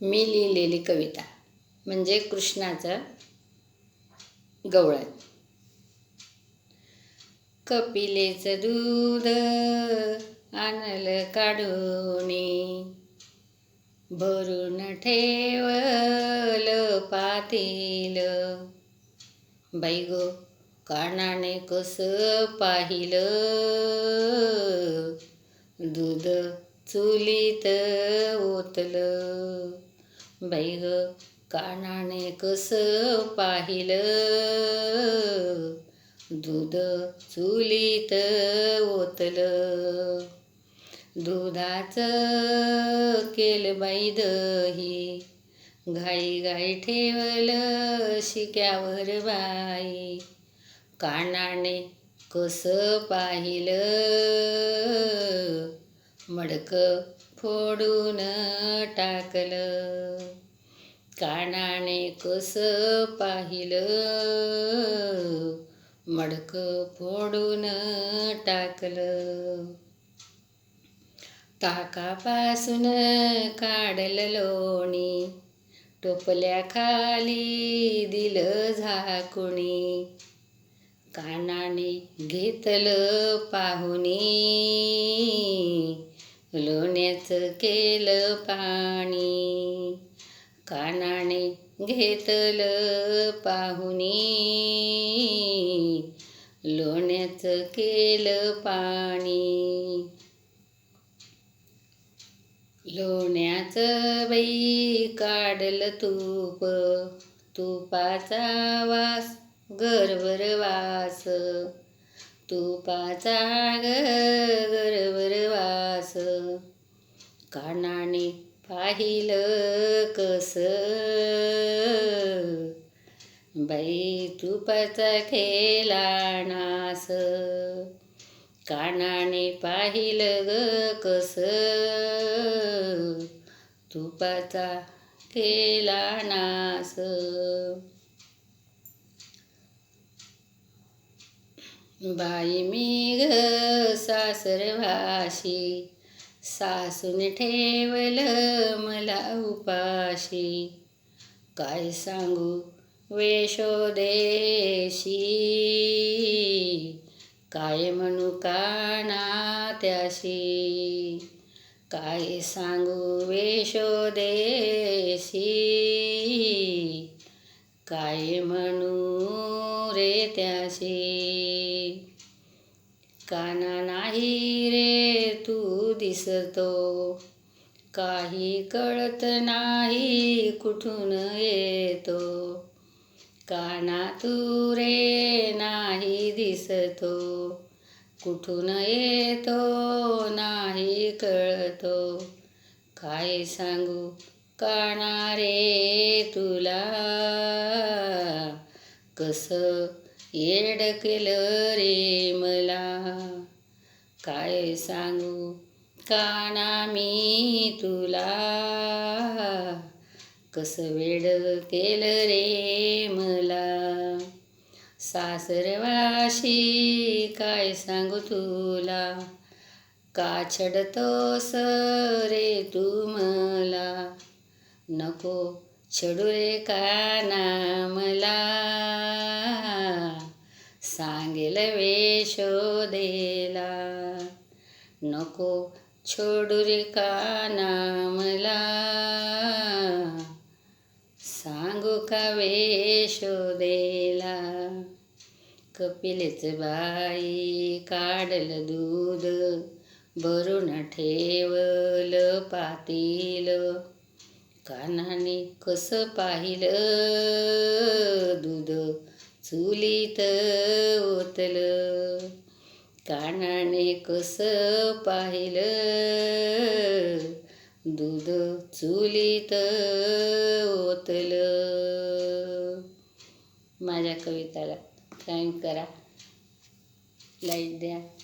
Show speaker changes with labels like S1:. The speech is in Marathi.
S1: मी लिहिलेली कविता म्हणजे कृष्णाचं गवळण. कपिलेचं दूध आणलं काढून भरून ठेवलं पातील. बाई गो कानाने कसं पाहिलं? दूध चुलीत ओतलं. बाई ग कानाने कसं पाहिलं? दूध चुलीत ओतलं. दुधाचं केलं बाई दही घाई घाई ठेवलं शिक्यावर बाई. कानाने कसं पाहिलं? मडकं फोडून टाकलं. कानाने कसं पाहिलं? मडकं फोडून टाकलं. ताकापासून काढलं लोणी. टोपल्या खाली दिलं झाकुणी. कानाने घेतलं पाहुणी. पाण्यात केलं पाणी. कानाने घेतलं पाहुनी लोण्याचं केलं पाणी. लोण्याचं बाई काढलं तूप. तुपाचा वास गरवर वास. तुपाचा गरवर वास. कानाने पाहिलं कस? बाई तुपाचा खेला नास. कानाने पाहिलं ग कस तुपाचा केला नास. बाई मी ग सासरवाशी सासून ठेवलं मला उपाशी. काय सांगू वेशोदेशी काय म्हणू काना त्याशी? काय सांगू वेशोदेशी काय म्हणू रे त्याशी? काना नाही रे तू दिसतो. काही कळत नाही कुठून येतो. काना तू रे नाही दिसतो. कुठून येतो नाही कळतो. काय सांगू काना रे तुला? कसं येड केलं रे मला? काय सांगू काना मी तुला. कसं वेड केलं रे मला. सासरवाशी काय सांगू तुला. का छडतोस रे तू मला. नको छडू रे काना मला. सांगेल वेशोदेला. नको छोडू रे काना मला सांगू का वेशोदेला कपिलेच बाई काढलं दूध भरून ठेवलं पातील. कानाने कसं पाहिलं? दूध चुलीत ओतलं. कानाने कसं पाहिलं? दूध चुलीत ओतलं. माझ्या कविताला थँक करा. लाइट द्या.